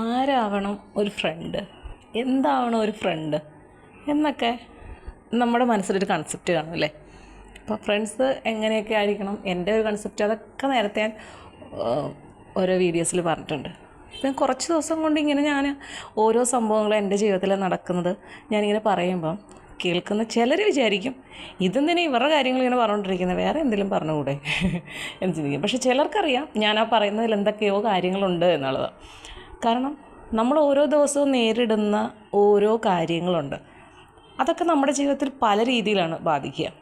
ആരാവണം ഒരു ഫ്രണ്ട് എന്താവണം ഒരു ഫ്രണ്ട് എന്നൊക്കെ നമ്മുടെ മനസ്സിലൊരു കൺസെപ്റ്റ് കാണും അല്ലേ? അപ്പോൾ ഫ്രണ്ട്സ് എങ്ങനെയൊക്കെ ആയിരിക്കണം? എന്റെ ഒരു കൺസെപ്റ്റ് അതൊക്കെ നേരത്തെ ഞാൻ ഓരോ വീഡിയോസിൽ പറഞ്ഞിട്ടുണ്ട്. ഇപ്പം കുറച്ച് ദിവസം കൊണ്ട് ഇങ്ങനെ ഞാൻ ഓരോ സംഭവങ്ങളും എന്റെ ജീവിതത്തിൽ നടക്കുന്നത് ഞാനിങ്ങനെ പറയുമ്പം കേൾക്കുന്ന ചിലർ വിചാരിക്കും ഇതെന്തിനാ ഇവരുടെ കാര്യങ്ങൾ ഇങ്ങനെ പറഞ്ഞുകൊണ്ടിരിക്കുന്നത് വേറെ എന്തെങ്കിലും പറഞ്ഞുകൂടെ? എന്ന് ചിന്തിക്കും. പക്ഷേ ചിലർക്കറിയാം ഞാൻ ആ പറയുന്നതിൽ എന്തൊക്കെയോ കാര്യങ്ങളുണ്ട് എന്നുള്ളത്. കാരണം നമ്മൾ ഓരോ ദിവസവും നേരിടുന്ന ഓരോ കാര്യങ്ങളുണ്ട്. അതൊക്കെ നമ്മുടെ ജീവിതത്തിൽ പല രീതിയിലാണ് ബാധിക്കുക.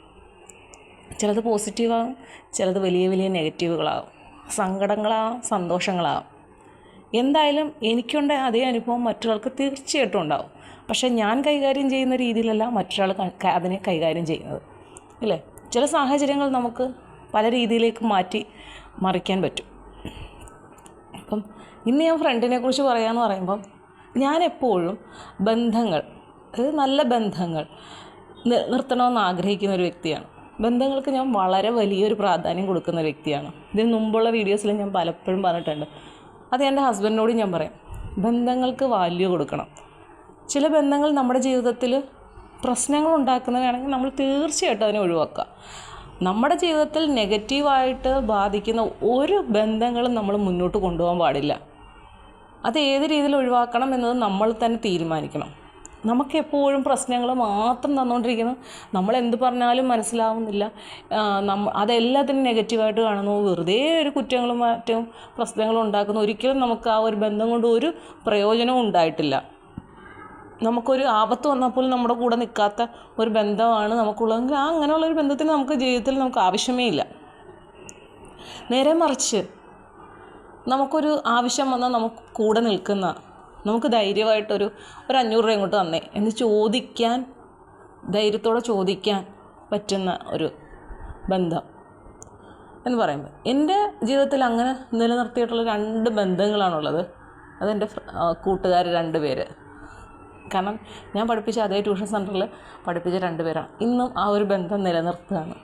ചിലത് പോസിറ്റീവാകും ചിലത് വലിയ വലിയ നെഗറ്റീവുകളാകും സങ്കടങ്ങളാകും സന്തോഷങ്ങളാകും. എന്തായാലും എനിക്കുണ്ട അതേ അനുഭവം മറ്റൊരാൾക്ക് തീർച്ചയായിട്ടും ഉണ്ടാവും. പക്ഷേ ഞാൻ കൈകാര്യം ചെയ്യുന്ന രീതിയിലല്ല മറ്റൊരാൾ അതിനെ കൈകാര്യം ചെയ്യുന്നത്. അല്ലേ? ചില സാഹചര്യങ്ങൾ നമുക്ക് പല രീതിയിലേക്ക് മാറ്റി മറിക്കാൻ പറ്റും. അപ്പം ഇന്ന് ഞാൻ ഫ്രണ്ടിനെ കുറിച്ച് പറയാമെന്ന് പറയുമ്പം ഞാൻ എപ്പോഴും ബന്ധങ്ങൾ അതായത് നല്ല ബന്ധങ്ങൾ നിർത്തണമെന്ന് ആഗ്രഹിക്കുന്ന ഒരു വ്യക്തിയാണ്. ബന്ധങ്ങൾക്ക് ഞാൻ വളരെ വലിയൊരു പ്രാധാന്യം കൊടുക്കുന്ന വ്യക്തിയാണ്. ഇതിന് മുമ്പുള്ള വീഡിയോസിൽ ഞാൻ പലപ്പോഴും പറഞ്ഞിട്ടുണ്ട്. അത് എന്റെ ഹസ്ബൻഡിനോട് ഞാൻ പറയാം. ബന്ധങ്ങൾക്ക് വാല്യൂ കൊടുക്കണം. ചില ബന്ധങ്ങൾ നമ്മുടെ ജീവിതത്തിൽ പ്രശ്നങ്ങൾ ഉണ്ടാക്കുന്നതിനാണെങ്കിൽ നമ്മൾ തീർച്ചയായിട്ടും അതിനെ ഒഴിവാക്കുക. നമ്മുടെ ജീവിതത്തിൽ നെഗറ്റീവായിട്ട് ബാധിക്കുന്ന ഒരു ബന്ധങ്ങളും നമ്മൾ മുന്നോട്ട് കൊണ്ടുപോകാൻ പാടില്ല. അത് ഏത് രീതിയിൽ ഒഴിവാക്കണം എന്നത് നമ്മൾ തന്നെ തീരുമാനിക്കണം. നമുക്ക് എപ്പോഴും പ്രശ്നങ്ങൾ മാത്രം തന്നുകൊണ്ടിരിക്കുന്നു നമ്മൾ എന്ത് പറഞ്ഞാലും മനസ്സിലാവുന്നില്ല. നമ്മ അതെല്ലാത്തിനും നെഗറ്റീവായിട്ട് കാണുന്നു. വെറുതെ ഒരു കുറ്റങ്ങളും മറ്റും പ്രശ്നങ്ങളും ഉണ്ടാക്കുന്നു. ഒരിക്കലും നമുക്ക് ആ ഒരു ബന്ധം കൊണ്ട് ഒരു പ്രയോജനവും ഉണ്ടായിട്ടില്ല. നമുക്കൊരു ആപത്ത് വന്നാൽ പോലും നമ്മുടെ കൂടെ നിൽക്കാത്ത ഒരു ബന്ധമാണ് നമുക്കുള്ളതെങ്കിൽ ആ അങ്ങനെയുള്ള ഒരു ബന്ധത്തിന് നമുക്ക് ജീവിതത്തിൽ നമുക്ക് ആവശ്യമേ ഇല്ല. നേരെ മറിച്ച് നമുക്കൊരു ആവശ്യം വന്നാൽ നമുക്ക് കൂടെ നിൽക്കുന്ന നമുക്ക് ധൈര്യമായിട്ടൊരു ഒരു അഞ്ഞൂറ് രൂപ ഇങ്ങോട്ട് തന്നേ എന്ന് ചോദിക്കാൻ ധൈര്യത്തോടെ ചോദിക്കാൻ പറ്റുന്ന ഒരു ബന്ധം എന്ന് പറയുമ്പോൾ എന്റെ ജീവിതത്തിൽ അങ്ങനെ നിലനിർത്തിയിട്ടുള്ള രണ്ട് ബന്ധങ്ങളാണുള്ളത്. അതെന്റെ കൂട്ടുകാർ രണ്ട് പേര്. കാരണം ഞാൻ പഠിപ്പിച്ച അതേ ട്യൂഷൻ സെന്ററിൽ പഠിപ്പിച്ച രണ്ട് പേരാണ് ഇന്നും ആ ഒരു ബന്ധം നിലനിർത്തുകയാണ്.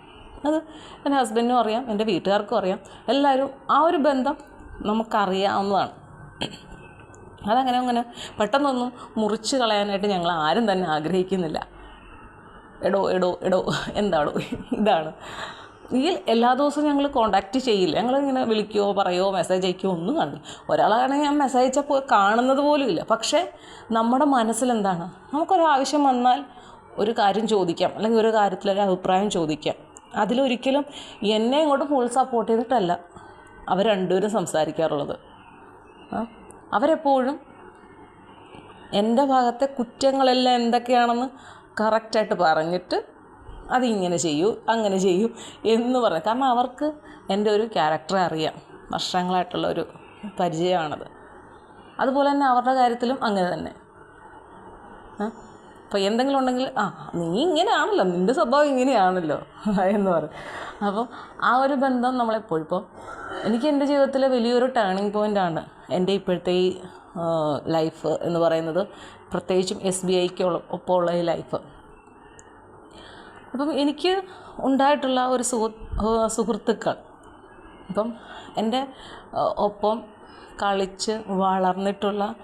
അത് എന്റെ ഹസ്ബൻഡിനും അറിയാം എന്റെ വീട്ടുകാർക്കും അറിയാം. എല്ലാവരും ആ ഒരു ബന്ധം നമുക്കറിയാവുന്നതാണ്. അതങ്ങനെ അങ്ങനെ പെട്ടെന്നൊന്നും മുറിച്ച് കളയാനായിട്ട് ഞങ്ങൾ ആരും തന്നെ ആഗ്രഹിക്കുന്നില്ല. എടോ എടോ എടോ എന്താണോ ഇതാണ്. ഈ എല്ലാ ദിവസവും ഞങ്ങൾ കോണ്ടാക്റ്റ് ചെയ്യില്ല. ഞങ്ങൾ ഇങ്ങനെ വിളിക്കുകയോ പറയുകയോ മെസ്സേജ് അയക്കുകയോ ഒന്നും കാണില്ല. ഒരാളാണെങ്കിൽ ഞാൻ മെസ്സേജ് അയച്ചപ്പോൾ കാണുന്നത് പോലും ഇല്ല. പക്ഷേ നമ്മുടെ മനസ്സിലെന്താണ്? നമുക്കൊരാവശ്യം വന്നാൽ ഒരു കാര്യം ചോദിക്കാം. അല്ലെങ്കിൽ ഒരു കാര്യത്തിൽ ഒരു അഭിപ്രായം ചോദിക്കാം. അതിലൊരിക്കലും എന്നെ ഇങ്ങോട്ട് ഫുൾ സപ്പോർട്ട് ചെയ്തിട്ടല്ല അവർ രണ്ടുപേരും സംസാരിക്കാറുള്ളത്. അവരെപ്പോഴും എന്റെ ഭാഗത്തെ കുറ്റങ്ങളെല്ലാം എന്തൊക്കെയാണെന്ന് കറക്റ്റായിട്ട് പറഞ്ഞിട്ട് അതിങ്ങനെ ചെയ്യൂ അങ്ങനെ ചെയ്യൂ എന്ന് പറഞ്ഞു. കാരണം അവർക്ക് എന്റെ ഒരു ക്യാരക്ടറെ അറിയാം. വർഷങ്ങളായിട്ടുള്ള ഒരു പരിചയമാണത്. അതുപോലെ തന്നെ അവരുടെ കാര്യത്തിലും അങ്ങനെ തന്നെ. അപ്പോൾ എന്തെങ്കിലും ഉണ്ടെങ്കിൽ ആ നീ ഇങ്ങനെയാണല്ലോ നിന്റെ സ്വഭാവം ഇങ്ങനെയാണല്ലോ എന്ന് പറയും. അപ്പം ആ ഒരു ബന്ധം നമ്മളെപ്പോഴും ഇപ്പോൾ എനിക്ക് എന്റെ ജീവിതത്തിലെ വലിയൊരു ടേണിംഗ് പോയിന്റാണ് എന്റെ ഇപ്പോഴത്തെ ഈ ലൈഫ് എന്ന് പറയുന്നത്. പ്രത്യേകിച്ചും എസ് ബി ഐക്ക് ഒപ്പമുള്ള ഈ ലൈഫ് അപ്പം എനിക്ക് ഉണ്ടായിട്ടുള്ള ഒരു സുഹൃ സുഹൃത്തുക്കൾ. അപ്പം എന്റെ ഒപ്പം കളിച്ച് വളർന്നിട്ടുള്ള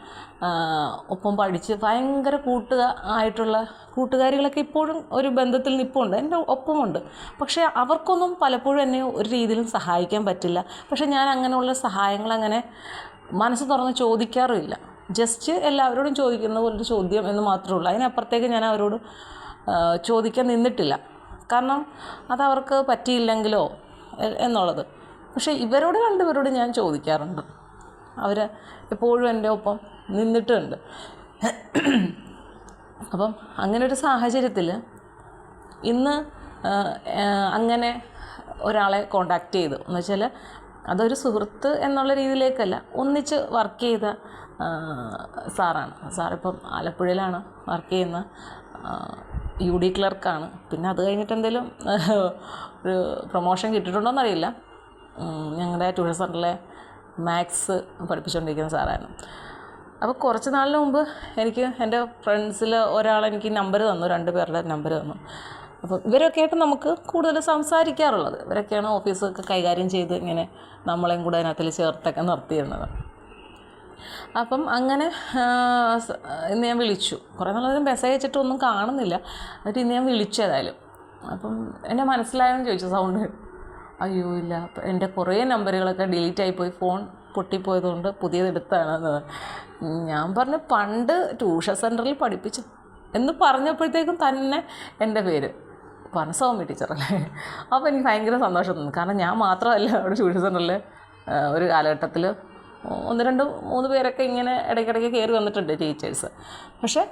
ഒപ്പം പഠിച്ച് ഭയങ്കര കൂട്ടുക ആയിട്ടുള്ള കൂട്ടുകാരികളൊക്കെ ഇപ്പോഴും ഒരു ബന്ധത്തിൽ നിൽപ്പുണ്ട് എന്റെ ഒപ്പമുണ്ട്. പക്ഷേ അവർക്കൊന്നും പലപ്പോഴും എന്നെ ഒരു രീതിയിലും സഹായിക്കാൻ പറ്റില്ല. പക്ഷേ ഞാൻ അങ്ങനെയുള്ള സഹായങ്ങൾ അങ്ങനെ മനസ്സ് തുറന്ന് ചോദിക്കാറുമില്ല. ജസ്റ്റ് എല്ലാവരോടും ചോദിക്കുന്ന പോലൊരു ചോദ്യം എന്ന് മാത്രമേ ഉള്ളൂ. അതിനപ്പുറത്തേക്ക് ഞാൻ അവരോട് ചോദിക്കാൻ നിന്നിട്ടില്ല. കാരണം അതവർക്ക് പറ്റിയില്ലെങ്കിലോ എന്നുള്ളത്. പക്ഷേ ഇവരോട് രണ്ടുപേരോട് ഞാൻ ചോദിക്കാറുണ്ട്. അവർ എപ്പോഴും എന്റെ ഒപ്പം നിന്നിട്ടുണ്ട്. അപ്പം അങ്ങനെ ഒരു സാഹചര്യത്തിൽ ഇന്ന് അങ്ങനെ ഒരാളെ കോണ്ടാക്ട് ചെയ്തു. എന്ന് വെച്ചാൽ അതൊരു സുഹൃത്ത് എന്നുള്ള രീതിയിലേക്കല്ല ഒന്നിച്ച് വർക്ക് ചെയ്ത സാറാണ്. സാറിപ്പം ആലപ്പുഴയിലാണ് വർക്ക് ചെയ്യുന്ന യു ഡി ക്ലർക്കാണ്. പിന്നെ അത് കഴിഞ്ഞിട്ട് എന്തെങ്കിലും ഒരു പ്രൊമോഷൻ കിട്ടിയിട്ടുണ്ടോ എന്നറിയില്ല ഞങ്ങളുടെ ട്യൂഷൻ സെന്ററിലെ മാത്സ് പഠിപ്പിച്ചുകൊണ്ടിരിക്കുന്ന സാറായിരുന്നു. അപ്പോൾ കുറച്ച് നാളിന് മുമ്പ് എനിക്ക് എന്റെ ഫ്രണ്ട്സിൽ ഒരാൾ എനിക്ക് നമ്പർ തന്നു രണ്ട് പേരുടെ നമ്പർ തന്നു. അപ്പോൾ ഇവരൊക്കെ ആയിട്ട് നമുക്ക് കൂടുതൽ സംസാരിക്കാറുള്ളത്. ഇവരൊക്കെയാണ് ഓഫീസൊക്കെ കൈകാര്യം ചെയ്ത് ഇങ്ങനെ നമ്മളെയും കൂടെ അതിനകത്തിൽ ചേർത്തൊക്കെ നിർത്തിയിരുന്നത്. അപ്പം അങ്ങനെ ഇന്ന് ഞാൻ വിളിച്ചു. കുറേ നാളൊരു മെസ്സേജ് അയച്ചിട്ടൊന്നും കാണുന്നില്ല. എന്നിട്ട് ഇന്ന് ഞാൻ വിളിച്ചതായാലും അപ്പം എന്റെ മനസ്സിലായെന്ന് ചോദിച്ചു സൗണ്ട് അയ്യോ ഇല്ല. അപ്പം എന്റെ കുറേ നമ്പറുകളൊക്കെ ഡിലീറ്റ് ആയിപ്പോയി ഫോൺ പൊട്ടിപ്പോയതുകൊണ്ട് പുതിയത് എടുത്തതാണെന്ന്. ഞാൻ പറഞ്ഞു പണ്ട് ട്യൂഷൻ സെന്ററിൽ പഠിപ്പിച്ചു എന്ന് പറഞ്ഞപ്പോഴത്തേക്കും തന്നെ എന്റെ പേര്. പറഞ്ഞു സൗമ്യ ടീച്ചറല്ലേ അപ്പോൾ എനിക്ക് ഭയങ്കര സന്തോഷം തോന്നുന്നു കാരണം ഞാൻ മാത്രമല്ല അവിടെ ട്യൂഷൻ സെന്ററിൽ ഒരു കാലഘട്ടത്തിൽ ഒന്ന് രണ്ട് മൂന്ന് പേരൊക്കെ ഇങ്ങനെ ഇടയ്ക്കിടയ്ക്ക് കയറി വന്നിട്ടുണ്ട് ടീച്ചേഴ്സ് പക്ഷേ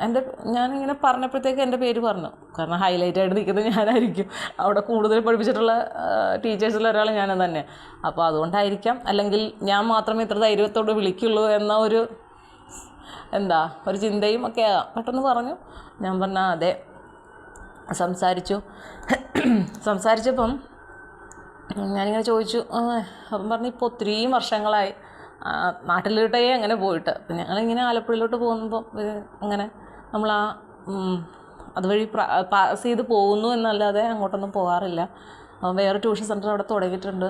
എന്റെ ഞാനിങ്ങനെ പറഞ്ഞപ്പോഴത്തേക്ക് എന്റെ പേര് പറഞ്ഞു. കാരണം ഹൈലൈറ്റ് ആയിട്ട് നിൽക്കുന്നത് ഞാനായിരിക്കും. അവിടെ കൂടുതൽ പഠിപ്പിച്ചിട്ടുള്ള ടീച്ചേഴ്സിൽ ഒരാൾ ഞാൻ തന്നെ. അപ്പോൾ അതുകൊണ്ടായിരിക്കാം. അല്ലെങ്കിൽ ഞാൻ മാത്രമേ ഇത്ര ധൈര്യത്തോട് വിളിക്കുള്ളൂ എന്ന ഒരു എന്താ ഒരു ചിന്തയും ഒക്കെ ആകാം. പെട്ടെന്ന് പറഞ്ഞു. ഞാൻ പറഞ്ഞാൽ അതെ. സംസാരിച്ചു. സംസാരിച്ചപ്പം ഞാനിങ്ങനെ ചോദിച്ചു അപ്പം പറഞ്ഞു ഇപ്പോൾ ഒത്തിരിയും വർഷങ്ങളായി. നാട്ടിലോട്ടേ അങ്ങനെ പോയിട്ട്. അപ്പം ഞങ്ങളിങ്ങനെ ആലപ്പുഴയിലോട്ട് പോകുമ്പോൾ അങ്ങനെ നമ്മൾ ആ അതുവഴി പാസ് ചെയ്ത് പോകുന്നു എന്നല്ലാതെ അങ്ങോട്ടൊന്നും പോകാറില്ല. വേറെ ട്യൂഷൻ സെന്റർ അവിടെ തുടങ്ങിയിട്ടുണ്ട്.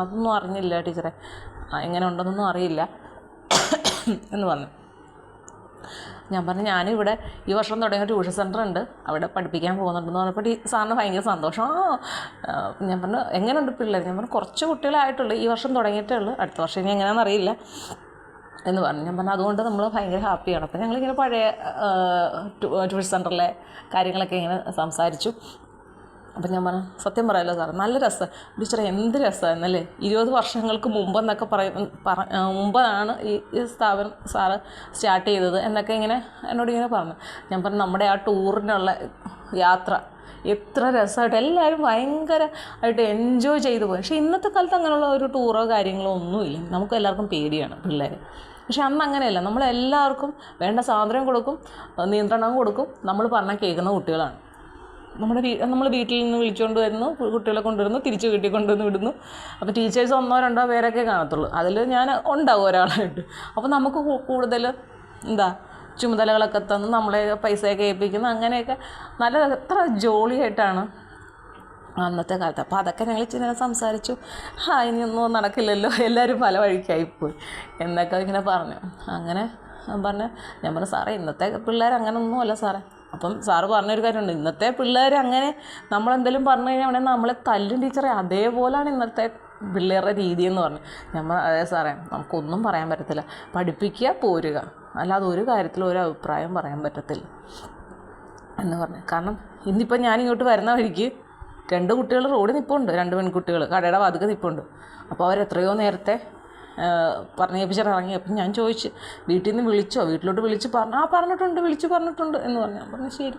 അതൊന്നും അറിഞ്ഞില്ല ടീച്ചറെ. എങ്ങനെ ഉണ്ടെന്നൊന്നും അറിയില്ല എന്ന് പറഞ്ഞു. ഞാൻ പറഞ്ഞു ഞാനിവിടെ ഈ വർഷം തുടങ്ങിയ ട്യൂഷൻ സെന്റർ ഉണ്ട്. അവിടെ പഠിപ്പിക്കാൻ പോകുന്നുണ്ടെന്ന് പറഞ്ഞപ്പോൾ ഈ സാറിന് ഭയങ്കര സന്തോഷം. ഞാൻ പറഞ്ഞു എങ്ങനെയുണ്ട് പിള്ളേർ ഞാൻ പറഞ്ഞു കുറച്ച് കുട്ടികളായിട്ടുള്ളൂ ഈ വർഷം തുടങ്ങിയിട്ടേ ഉള്ളൂ. അടുത്ത വർഷം ഇനി എങ്ങനെയാണെന്ന് അറിയില്ല. എന്ന് പറഞ്ഞു. ഞാൻ പറഞ്ഞു അതുകൊണ്ട് നമ്മൾ ഭയങ്കര ഹാപ്പിയാണ്. അപ്പോൾ ഞങ്ങളിങ്ങനെ പഴയ ട്യൂഷൻ സെന്ററിലെ കാര്യങ്ങളൊക്കെ ഇങ്ങനെ സംസാരിച്ചു. അപ്പം ഞാൻ പറഞ്ഞു സത്യം പറയാമല്ലോ സാർ നല്ല രസം. ടീച്ചറെ എന്ത് രസമായിരുന്നല്ലേ ഇരുപത് വർഷങ്ങൾക്ക് മുമ്പെന്നൊക്കെ പറയും പറ മുമ്പാണ് ഈ ഈ സ്ഥാപനം സാറ് സ്റ്റാർട്ട് ചെയ്തത് എന്നൊക്കെ ഇങ്ങനെ എന്നോട് ഇങ്ങനെ പറഞ്ഞു. ഞാൻ പറഞ്ഞു നമ്മുടെ ആ ടൂറിനുള്ള യാത്ര എത്ര രസമായിട്ട് എല്ലാവരും ഭയങ്കര ആയിട്ട് എൻജോയ് ചെയ്തു പോയി. പക്ഷേ ഇന്നത്തെ കാലത്ത് അങ്ങനെയുള്ള ഒരു ടൂറോ കാര്യങ്ങളോ ഒന്നുമില്ല നമുക്ക് എല്ലാവർക്കും പേടിയാണ് പിള്ളേർ പക്ഷെ അന്ന് അങ്ങനെയല്ല. നമ്മളെല്ലാവർക്കും വേണ്ട സ്വാതന്ത്ര്യം കൊടുക്കും നിയന്ത്രണവും കൊടുക്കും. നമ്മൾ പറഞ്ഞാൽ കേൾക്കുന്ന കുട്ടികളാണ്. നമ്മുടെ വീ നമ്മൾ വീട്ടിൽ നിന്ന് വിളിച്ചുകൊണ്ട് വരുന്നു കുട്ടികളെ കൊണ്ടുവരുന്നു തിരിച്ച് വീട്ടിൽ കൊണ്ടുവന്ന് വിടുന്നു. അപ്പോൾ ടീച്ചേഴ്സ് ഒന്നോ രണ്ടോ പേരൊക്കെ കാണത്തുള്ളൂ. അതിൽ ഞാൻ ഉണ്ടാവും ഒരാളായിട്ട്. അപ്പോൾ നമുക്ക് കൂടുതൽ എന്താ ചുമതലകളൊക്കെ തന്ന് നമ്മളെ പൈസയൊക്കെ ഏൽപ്പിക്കുന്നു. അങ്ങനെയൊക്കെ നല്ല എത്ര ജോളിയായിട്ടാണ് അന്നത്തെ കാലത്ത്. അപ്പോൾ അതൊക്കെ ഞങ്ങൾ ഇച്ചിരി സംസാരിച്ചു. ആ ഇനിയൊന്നും നടക്കില്ലല്ലോ. എല്ലാവരും പല വഴിക്കായിപ്പോയി എന്നൊക്കെ ഇങ്ങനെ പറഞ്ഞു. അങ്ങനെ പറഞ്ഞു ഞാൻ പറഞ്ഞു സാറേ ഇന്നത്തെ പിള്ളേർ അങ്ങനെ ഒന്നുമല്ല സാറേ. അപ്പം സാറ് പറഞ്ഞൊരു കാര്യമുണ്ട്. ഇന്നത്തെ പിള്ളേർ അങ്ങനെ നമ്മളെന്തെങ്കിലും പറഞ്ഞു കഴിഞ്ഞാൽ അവിടെ നമ്മളെ തല്ലും ടീച്ചറെ. അതേപോലെയാണ് ഇന്നത്തെ പിള്ളേരുടെ രീതി എന്ന് പറഞ്ഞു. നമ്മൾ അതെ സാറേ നമുക്കൊന്നും പറയാൻ പറ്റത്തില്ല. പഠിപ്പിക്കുക പോരുക. അല്ലാതെ ഒരു കാര്യത്തിലും ഒരു അഭിപ്രായം പറയാൻ പറ്റത്തില്ല എന്ന് പറഞ്ഞു. കാരണം ഇന്നിപ്പോൾ ഞാൻ ഇങ്ങോട്ട് വരുന്ന വഴിക്ക് രണ്ട് കുട്ടികൾ റോഡിൽ നിൽപ്പുണ്ട് രണ്ട് പെൺകുട്ടികൾ കടയുടെ വാതുക്കെ നിൽപ്പുണ്ട് അപ്പോൾ അവരെത്രയോ നേരത്തെ പറഞ്ഞേപ്പിച്ചിട്ട് ഇറങ്ങി. അപ്പം ഞാൻ ചോദിച്ചു വീട്ടിൽ നിന്ന് വിളിച്ചോ? വീട്ടിലോട്ട് വിളിച്ച് പറഞ്ഞു. ആ പറഞ്ഞിട്ടുണ്ട് വിളിച്ച് പറഞ്ഞിട്ടുണ്ട്. എന്ന് പറഞ്ഞു. ഞാൻ പറഞ്ഞു ശരി.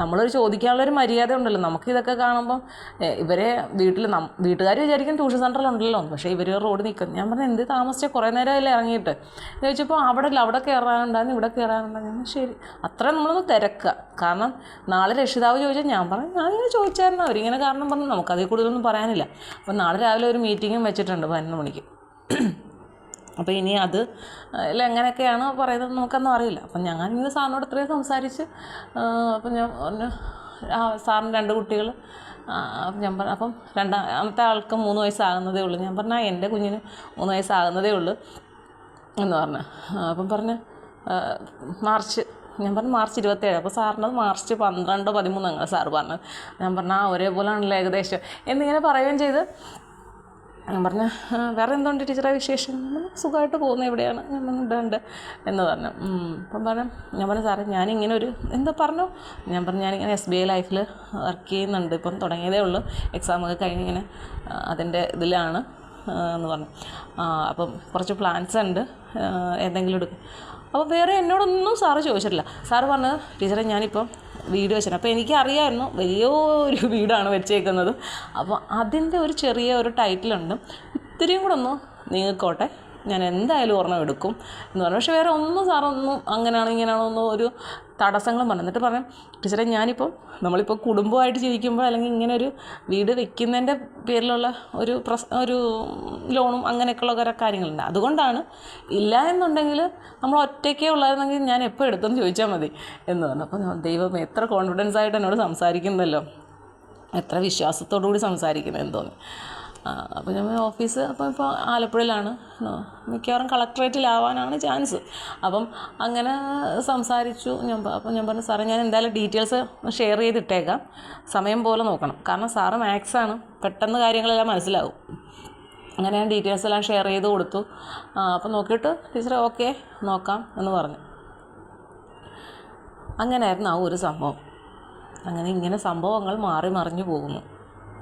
നമ്മളൊരു ചോദിക്കാനുള്ളൊരു മര്യാദ ഉണ്ടല്ലോ. നമുക്കിതൊക്കെ കാണുമ്പം ഇവരെ വീട്ടിൽ നം വീട്ടുകാർ വിചാരിക്കും ട്യൂഷൻ സെന്ററിലുണ്ടല്ലോ. പക്ഷേ ഇവർ റോഡ് നിൽക്കുന്നു ഞാൻ പറഞ്ഞു എന്ത് താമസിച്ച? കുറേ നേരമല്ലേ ഇറങ്ങിയിട്ട്? ചോദിച്ചപ്പോൾ അവിടെ അവിടെ കയറാനുണ്ടായിരുന്നു ഇവിടെ കയറാനുണ്ടായിരുന്നു. ശരി. അത്ര നമ്മളൊന്ന് തിരക്കുക. കാരണം നാളെ രക്ഷിതാവ് ചോദിച്ചാൽ ഞാൻ പറഞ്ഞു ഞാനിങ്ങനെ ചോദിച്ചായിരുന്നു. അവരിങ്ങനെ കാരണം പറഞ്ഞു. നമുക്കതിൽ കൂടുതലൊന്നും പറയാനില്ല. അപ്പം നാളെ രാവിലെ ഒരു മീറ്റിങ്ങും വെച്ചിട്ടുണ്ട് പതിനൊന്ന് മണിക്ക്. അപ്പോൾ ഇനി അത് അതിൽ എങ്ങനെയൊക്കെയാണ് പറയുന്നത് നമുക്കൊന്നും അറിയില്ല. അപ്പം ഞാൻ ഇന്ന് സാറിനോട് ഇത്രയും സംസാരിച്ച് അപ്പം ഞാൻ ആ സാറിന് രണ്ട് കുട്ടികൾ ഞാൻ പറഞ്ഞു അപ്പം രണ്ടാമത്തെ ആൾക്ക് മൂന്ന് വയസ്സാകുന്നതേ ഉള്ളൂ. ഞാൻ പറഞ്ഞു "ആ, എന്റെ കുഞ്ഞിന് മൂന്ന് വയസ്സാകുന്നതേ ഉള്ളൂ എന്ന് പറഞ്ഞു. അപ്പം പറഞ്ഞ് മാർച്ച് ഞാൻ പറഞ്ഞു മാർച്ച് ഇരുപത്തേഴ് അപ്പോൾ സാറിനത് മാർച്ച് പന്ത്രണ്ടോ പതിമൂന്നോ അങ്ങനെ സാറ് പറഞ്ഞത്. ഞാൻ പറഞ്ഞു ആ ഒരേപോലെയാണല്ലോ ഏകദേശം. എന്നിങ്ങനെ പറയുകയും ചെയ്ത് ഞാൻ പറഞ്ഞു വേറെ എന്തുണ്ട് ടീച്ചറെ വിശേഷം? സുഖമായിട്ട് പോകുന്നു പറഞ്ഞു ഉണ്ട് എന്ന് പറഞ്ഞു. അപ്പം പറഞ്ഞു ഞാൻ പറഞ്ഞു സാറേ ഞാനിങ്ങനെ ഒരു എന്താ പറഞ്ഞു? ഞാൻ പറഞ്ഞു ഞാനിങ്ങനെ എസ് ബി ഐ ലൈഫിൽ വർക്ക് ചെയ്യുന്നുണ്ട്. ഇപ്പം തുടങ്ങിയതേ ഉള്ളൂ. എക്സാമൊക്കെ കഴിഞ്ഞ് ഇങ്ങനെ ആ, അതിന്റെ ഇതിലാണ് എന്ന് പറഞ്ഞു. അപ്പം കുറച്ച് പ്ലാൻസ് ഉണ്ട് എന്തെങ്കിലും എടുക്കും അപ്പോൾ വേറെ എന്നോടൊന്നും സാറ് ചോദിച്ചിട്ടില്ല. സാറ് പറഞ്ഞത് ടീച്ചറെ ഞാനിപ്പം വീട് വെച്ചത് അപ്പോൾ എനിക്കറിയായിരുന്നു വലിയൊരു വീടാണ് വെച്ചേക്കുന്നത്. അപ്പോൾ അതിന്റെ ഒരു ചെറിയ ഒരു ടൈറ്റിലുണ്ട് ഇത്തിരിയും കൂടെ ഒന്ന് നീങ്ങിക്കോട്ടെ. ഞാൻ എന്തായാലും ഓർമ്മ എടുക്കും എന്ന് പറഞ്ഞു. പക്ഷേ വേറെ ഒന്നും സാറൊന്നും അങ്ങനെയാണോ ഇങ്ങനെയാണോ ഒന്നും ഒരു തടസ്സങ്ങളും പറഞ്ഞു എന്നിട്ട് പറഞ്ഞു ടീച്ചറെ ഞാനിപ്പോൾ നമ്മളിപ്പോൾ കുടുംബമായിട്ട് ജീവിക്കുമ്പോൾ അല്ലെങ്കിൽ ഇങ്ങനെ ഒരു വീട് വെക്കുന്നതിന്റെ പേരിലുള്ള ഒരു പ്രസ് ഒരു ലോണും അങ്ങനെയൊക്കെയുള്ള കുറേ കാര്യങ്ങളുണ്ട്. അതുകൊണ്ടാണ് ഇല്ല എന്നുണ്ടെങ്കിൽ നമ്മൾ ഒറ്റയ്ക്കേ ഉള്ളായിരുന്നെങ്കിൽ ഞാൻ എപ്പോൾ എടുത്തെന്ന് ചോദിച്ചാൽ മതി എന്ന് പറഞ്ഞു. അപ്പോൾ ദൈവം എത്ര കോൺഫിഡൻസ് ആയിട്ട് എന്നോട് സംസാരിക്കുന്നല്ലോ. എത്ര വിശ്വാസത്തോടു കൂടി സംസാരിക്കുന്നതെന്ന് തോന്നി. അപ്പോൾ ഞാൻ ഓഫീസ് അപ്പോൾ ഇപ്പോൾ ആലപ്പുഴയിലാണ്. മിക്കവാറും കളക്ട്രേറ്റിലാവാനാണ് ചാൻസ് അപ്പം അങ്ങനെ സംസാരിച്ചു. ഞാൻ അപ്പം അപ്പോൾ ഞാൻ പറഞ്ഞു സാറേ ഞാൻ എന്തായാലും ഡീറ്റെയിൽസ് ഷെയർ ചെയ്തിട്ടേക്കാം. സമയം പോലെ നോക്കണം. കാരണം സാറ് മാത്സാണ് പെട്ടെന്ന് കാര്യങ്ങളെല്ലാം മനസ്സിലാവും. അങ്ങനെ ഞാൻ ഡീറ്റെയിൽസ് എല്ലാം ഷെയർ ചെയ്ത് കൊടുത്തു. അപ്പോൾ നോക്കിയിട്ട് ടീച്ചർ ഓക്കെ നോക്കാം എന്ന് പറഞ്ഞു. അങ്ങനെയായിരുന്നു ആ ഒരു സംഭവം. അങ്ങനെ ഇങ്ങനെ സംഭവങ്ങൾ മാറി മറിഞ്ഞു പോകുന്നു.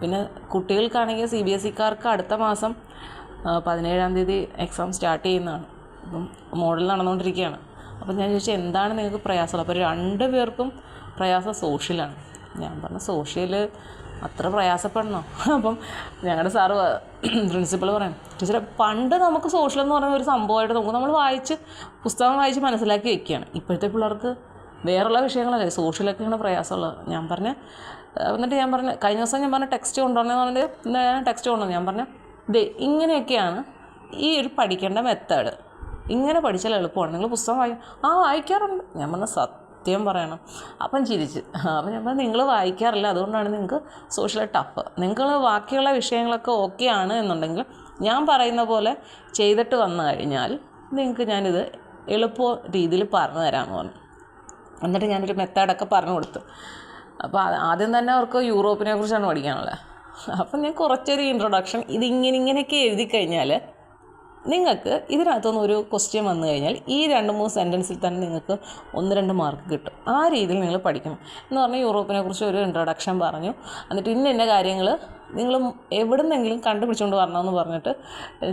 പിന്നെ കുട്ടികൾക്കാണെങ്കിൽ സി ബി എസ് ഇക്കാർക്ക് അടുത്ത മാസം പതിനേഴാം തീയതി എക്സാം സ്റ്റാർട്ട് ചെയ്യുന്നതാണ്. അപ്പം മോഡൽ നടന്നുകൊണ്ടിരിക്കുകയാണ്. അപ്പം ഞാൻ ചോദിച്ചു എന്താണ് നിങ്ങൾക്ക് പ്രയാസമുള്ളത്? അപ്പോൾ രണ്ട് പേർക്കും പ്രയാസം സോഷ്യലാണ്. ഞാൻ പറഞ്ഞു സോഷ്യൽ അത്ര പ്രയാസപ്പെടണോ? അപ്പം ഞങ്ങളുടെ സാറ് പ്രിൻസിപ്പൾ പറയാം ടീച്ചറെ പണ്ട് നമുക്ക് സോഷ്യൽ എന്ന് പറയുന്ന ഒരു സംഭവമായിട്ട് നമുക്ക് നമ്മൾ വായിച്ച് പുസ്തകം വായിച്ച് മനസ്സിലാക്കി വെക്കുകയാണ്. ഇപ്പോഴത്തെ പിള്ളേർക്ക് വേറെയുള്ള വിഷയങ്ങളല്ലേ? സോഷ്യലൊക്കെയാണ് പ്രയാസമുള്ളത്. ഞാൻ പറഞ്ഞ എന്നിട്ട് ഞാൻ പറഞ്ഞു കഴിഞ്ഞ ദിവസം ഞാൻ പറഞ്ഞ ടെക്സ്റ്റ് കൊണ്ടുവരണമെന്ന് പറഞ്ഞിട്ട് ഞാൻ ടെക്സ്റ്റ് കൊണ്ടുവന്നു. ഞാൻ പറഞ്ഞു ദേ ഇങ്ങനെയൊക്കെയാണ് ഈ ഒരു പഠിക്കേണ്ട മെത്തേഡ് ഇങ്ങനെ പഠിച്ചാൽ എളുപ്പമാണ്. നിങ്ങൾ പുസ്തകം വായി ആ വായിക്കാറുണ്ട്. ഞാൻ പറഞ്ഞ സത്യം പറയണം. അപ്പം ചിരിച്ച്. അപ്പം ഞാൻ പറഞ്ഞു നിങ്ങൾ വായിക്കാറില്ല. അതുകൊണ്ടാണ് നിങ്ങൾക്ക് സോഷ്യൽ ടഫ് നിങ്ങൾ ബാക്കിയുള്ള വിഷയങ്ങളൊക്കെ ഓക്കെ ആണ് എന്നുണ്ടെങ്കിൽ ഞാൻ പറയുന്ന പോലെ ചെയ്തിട്ട് വന്നു കഴിഞ്ഞാൽ നിങ്ങൾക്ക് ഞാനിത് എളുപ്പ രീതിയിൽ പറഞ്ഞു തരാമെന്ന് പറഞ്ഞു. എന്നിട്ട് ഞാനൊരു മെത്തേഡൊക്കെ പറഞ്ഞു കൊടുത്തു. അപ്പോൾ ആദ്യം തന്നെ അവർക്ക് യൂറോപ്പിനെ കുറിച്ചാണ് പഠിക്കാനുള്ളത്. അപ്പം ഞാൻ കുറച്ചൊരു ഇൻട്രൊഡക്ഷൻ ഇതിങ്ങനെ ഇങ്ങനെയൊക്കെ എഴുതി കഴിഞ്ഞാൽ നിങ്ങൾക്ക് ഇതിനകത്തുനിന്ന് ഒരു ക്വസ്റ്റ്യൻ വന്നു കഴിഞ്ഞാൽ ഈ രണ്ട് മൂന്ന് സെന്റൻസിൽ തന്നെ നിങ്ങൾക്ക് ഒന്ന് രണ്ട് മാർക്ക് കിട്ടും. ആ രീതിയിൽ നിങ്ങൾ പഠിക്കണം. എന്ന് പറഞ്ഞാൽ യൂറോപ്പിനെ കുറിച്ച് ഒരു ഇൻട്രൊഡക്ഷൻ പറഞ്ഞു. എന്നിട്ട് ഇന്ന ഇന്ന കാര്യങ്ങൾ നിങ്ങൾ എവിടെ നിന്നെങ്കിലും കണ്ടുപിടിച്ചുകൊണ്ട് വരണമെന്ന് പറഞ്ഞിട്ട്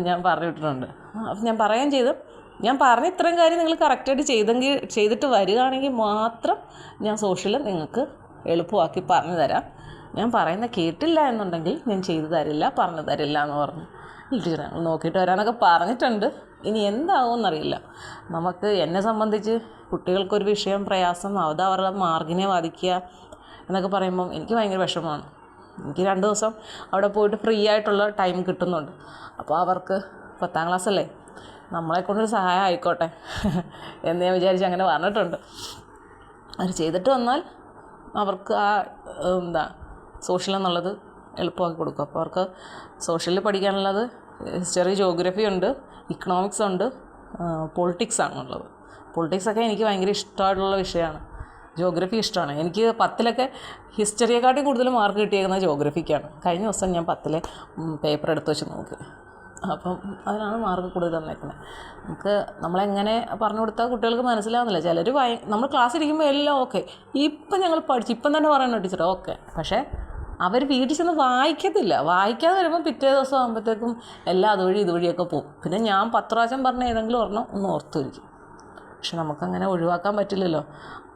ഞാൻ പറഞ്ഞിട്ടുണ്ട് അപ്പം ഞാൻ പറയുകയും ചെയ്തു. ഞാൻ പറഞ്ഞ ഇത്രയും കാര്യം നിങ്ങൾ കറക്റ്റായിട്ട് ചെയ്തെങ്കിൽ ചെയ്തിട്ട് വരികയാണെങ്കിൽ മാത്രം ഞാൻ സോഷ്യൽ നിങ്ങൾക്ക് എളുപ്പമാക്കി പറഞ്ഞു തരാം. ഞാൻ പറയുന്ന കേട്ടില്ല എന്നുണ്ടെങ്കിൽ ഞാൻ ചെയ്തു തരില്ല പറഞ്ഞു തരില്ല എന്ന് പറഞ്ഞു. ടീച്ചർ നോക്കിയിട്ട് വരാനൊക്കെ പറഞ്ഞിട്ടുണ്ട്. ഇനി എന്താവുമെന്നറിയില്ല. നമുക്ക് എന്നെ സംബന്ധിച്ച് കുട്ടികൾക്കൊരു വിഷയം പ്രയാസം അത് അവരുടെ മാർഗിനെ ബാധിക്കുക എന്നൊക്കെ പറയുമ്പം എനിക്ക് ഭയങ്കര വിഷമമാണ്. എനിക്ക് രണ്ട് ദിവസം അവിടെ പോയിട്ട് ഫ്രീ ആയിട്ടുള്ള ടൈം കിട്ടുന്നുണ്ട്. അപ്പോൾ അവർക്ക് പത്താം ക്ലാസ് അല്ലേ നമ്മളെ കൊണ്ടൊരു സഹായം ആയിക്കോട്ടെ എന്ന് ഞാൻ വിചാരിച്ച് അങ്ങനെ പറഞ്ഞിട്ടുണ്ട്. അവർ ചെയ്തിട്ട് വന്നാൽ അവർക്ക് ആ എന്താ സോഷ്യൽ എന്നുള്ളത് എളുപ്പമാക്കി കൊടുക്കും. അപ്പോൾ അവർക്ക് സോഷ്യലിൽ പഠിക്കാനുള്ളത് ഹിസ്റ്ററി ജോഗ്രഫി ഉണ്ട് ഇക്കണോമിക്സ് ഉണ്ട് പൊളിറ്റിക്സ് ആണുള്ളത് പൊളിറ്റിക്സൊക്കെ എനിക്ക് ഭയങ്കര ഇഷ്ടമായിട്ടുള്ള വിഷയമാണ്. ജോഗ്രഫി ഇഷ്ടമാണ്. എനിക്ക് പത്തിലൊക്കെ ഹിസ്റ്ററിയെക്കാട്ടി കൂടുതൽ മാർക്ക് കിട്ടിയേക്കുന്നത് ജോഗ്രഫിക്കാണ് കഴിഞ്ഞ ദിവസം ഞാൻ പത്തിലെ പേപ്പർ എടുത്ത് വെച്ച് നോക്കി. അപ്പം അതിനാണ് മാർക്ക് കൂടുതൽ തന്നേക്കുന്നത് നമുക്ക് നമ്മളെങ്ങനെ പറഞ്ഞു കൊടുത്താൽ കുട്ടികൾക്ക് മനസ്സിലാവുന്നില്ല. ചിലർ വായി നമ്മൾ ക്ലാസ് ഇരിക്കുമ്പോൾ എല്ലാം ഓക്കെ ഇപ്പം ഞങ്ങൾ പഠിച്ചു ഇപ്പം തന്നെ പറയണം ടീച്ചർ ഓക്കെ പക്ഷേ അവർ വീട്ടിൽ ചെന്ന് വായിക്കത്തില്ല. വായിക്കാതെ വരുമ്പോൾ പിറ്റേ ദിവസം ആകുമ്പോഴത്തേക്കും എല്ലാം അതുവഴി ഇതുവഴിയൊക്കെ പോകും. പിന്നെ ഞാൻ പത്ത് പ്രാവശ്യം പറഞ്ഞ ഏതെങ്കിലും ഒരെണ്ണം ഒന്ന് ഓർത്തുവരിക്കും പക്ഷെ നമുക്കങ്ങനെ ഒഴിവാക്കാൻ പറ്റില്ലല്ലോ.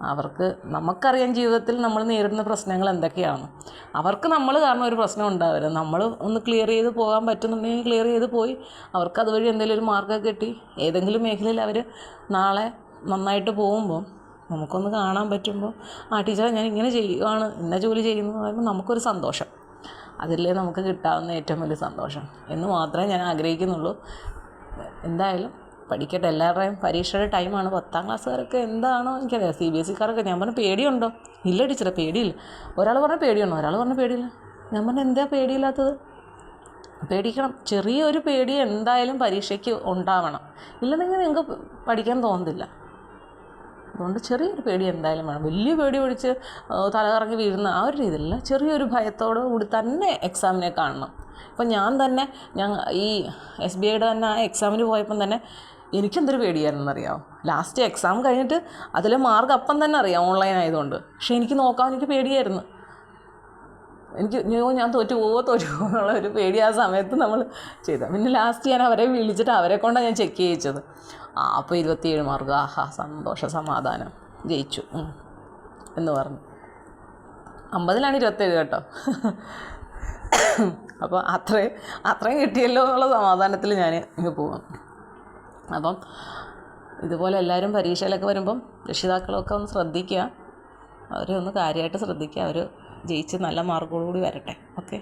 അവർക്ക് നമുക്കറിയാം ജീവിതത്തിൽ നമ്മൾ നേരിടുന്ന പ്രശ്നങ്ങൾ എന്തൊക്കെയാണ്. അവർക്ക് നമ്മൾ കാരണം ഒരു പ്രശ്നം ഉണ്ടാവരുത് നമ്മൾ ഒന്ന് ക്ലിയർ ചെയ്ത് പോകാൻ പറ്റുന്നുണ്ടെങ്കിൽ ക്ലിയർ ചെയ്ത് പോയി. അവർക്ക് അതുവഴി എന്തെങ്കിലും ഒരു മാർഗം കിട്ടി. ഏതെങ്കിലും മേഖലയിൽ അവർ നാളെ നന്നായിട്ട് പോകുമ്പോൾ നമുക്കൊന്ന് കാണാൻ പറ്റുമ്പോൾ ആ ടീച്ചറെ ഞാൻ ഇങ്ങനെ ചെയ്യുവാണ്. ഇന്ന ജോലി ചെയ്യുന്നു എന്ന് പറയുമ്പോൾ നമുക്കൊരു സന്തോഷം. അതിലേ നമുക്ക് കിട്ടാവുന്ന ഏറ്റവും വലിയ സന്തോഷം. എന്ന് മാത്രമേ ഞാൻ ആഗ്രഹിക്കുന്നുള്ളൂ. എന്തായാലും പഠിക്കട്ടെ എല്ലാവരുടെയും പരീക്ഷയുടെ ടൈമാണ് പത്താം ക്ലാസ്സുകാരൊക്കെ എന്താണോ എനിക്കറിയാം. സി ബി എസ് സിക്കാരൊക്കെ ഞാൻ പറഞ്ഞു പേടിയുണ്ടോ? ഇല്ല ടീച്ചറെ പേടിയില്ല. ഒരാൾ പറഞ്ഞ പേടിയുണ്ടോ? ഒരാൾ പറഞ്ഞ പേടിയില്ല. ഞാൻ പറഞ്ഞു എന്താ പേടിയില്ലാത്തത്? പേടിക്കണം. ചെറിയൊരു പേടി എന്തായാലും പരീക്ഷയ്ക്ക് ഉണ്ടാവണം. ഇല്ലെന്നെങ്കിൽ നിങ്ങൾക്ക് പഠിക്കാൻ തോന്നുന്നില്ല അതുകൊണ്ട് ചെറിയൊരു പേടി എന്തായാലും വേണം. വലിയ പേടി പിടിച്ച് തലകറങ്ങി വീഴുന്ന ആ ഒരു രീതിയിലല്ല. ചെറിയൊരു ഭയത്തോടു കൂടി തന്നെ എക്സാമിനെ കാണണം. ഇപ്പം ഞാൻ തന്നെ ഞാൻ ഈ എസ് ബി ഐയുടെ തന്നെ എക്സാമിന് പോയപ്പം തന്നെ എനിക്കെന്തൊരു പേടിയായിരുന്നറിയാമോ ലാസ്റ്റ് എക്സാം കഴിഞ്ഞിട്ട് അതിലെ മാർക്ക് അപ്പം തന്നെ അറിയാം ഓൺലൈൻ ആയതുകൊണ്ട്. പക്ഷേ എനിക്ക് നോക്കാൻ എനിക്ക് പേടിയായിരുന്നു. എനിക്ക് ഞാൻ ഞാൻ തോറ്റു പോവോ തോറ്റു പോവോ എന്നുള്ള ഒരു പേടി ആ സമയത്ത് നമ്മൾ ചെയ്ത. പിന്നെ ലാസ്റ്റ് ഞാൻ അവരെ വിളിച്ചിട്ട് അവരെ കൊണ്ടാണ് ഞാൻ ചെക്ക് ചെയ്യിച്ചത്. ആ അപ്പോൾ ഇരുപത്തിയേഴ് മാർക്ക് ആഹാ സന്തോഷ സമാധാനം. ജയിച്ചു. എന്ന് പറഞ്ഞു. അമ്പതിലാണ് ഇരുപത്തേഴ് കേട്ടോ. അപ്പോൾ അത്രയും അത്രയും കിട്ടിയല്ലോ എന്നുള്ള സമാധാനത്തിൽ ഞാൻ ഇങ്ങ് പോവാം. അപ്പം ഇതുപോലെ എല്ലാവരും പരീക്ഷയിലൊക്കെ വരുമ്പം രക്ഷിതാക്കളൊക്കെ ഒന്ന് ശ്രദ്ധിക്കുക. അവരെ ഒന്ന് കാര്യമായിട്ട് ശ്രദ്ധിക്കുക. അവർ ജയിച്ച് നല്ല മാർക്കോടുകൂടി വരട്ടെ. ഓക്കെ?